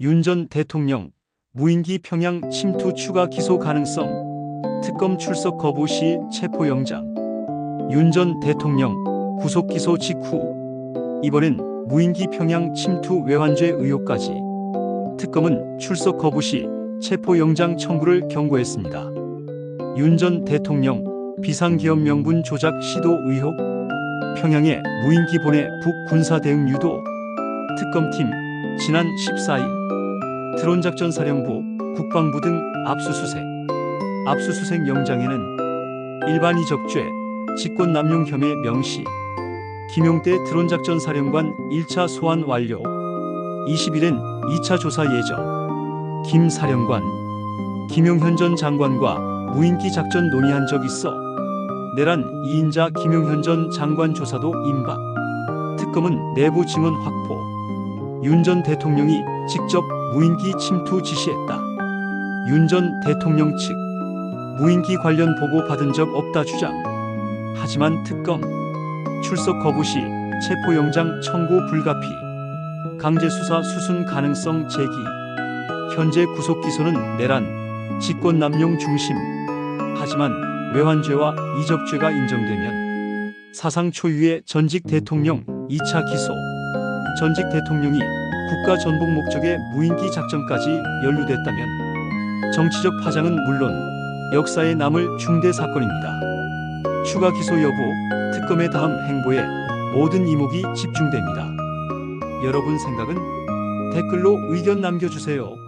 윤 전 대통령 무인기 평양 침투 추가 기소 가능성 특검 출석 거부 시 체포영장 윤 전 대통령 구속 기소 직후 이번엔 무인기 평양 침투 외환죄 의혹까지 특검은 출석 거부 시 체포영장 청구를 경고했습니다. 윤 전 대통령 비상기업 명분 조작 시도 의혹 평양에 무인기 보내 북 군사 대응 유도 특검팀 지난 14일 드론 작전 사령부 국방부 등 압수수색. 압수수색 영장에는 일반 이 적죄 직권 남용 혐의 명시 김용대 드론 작전 사령관 1차 소환 완료 20일엔 2차 조사 예정. 김 사령관 김용현 전 장관과 무인기 작전 논의한 적 있어. 내란 2인자 김용현 전 장관 조사도 임박. 특검은 내부 증언 확보 윤 전 대통령이 직접 무인기 침투 지시했다. 윤 전 대통령 측 무인기 관련 보고 받은 적 없다 주장. 하지만 특검 출석 거부 시 체포영장 청구 불가피. 강제수사 수순 가능성 제기. 현재 구속 기소는 내란 직권남용 중심. 하지만 외환죄와 이적죄가 인정되면 사상 초유의 전직 대통령 2차 기소 전직 대통령이 국가 전복 목적의 무인기 작전까지 연루됐다면 정치적 파장은 물론 역사에 남을 중대 사건입니다. 추가 기소 여부, 특검의 다음 행보에 모든 이목이 집중됩니다. 여러분 생각은 댓글로 의견 남겨주세요.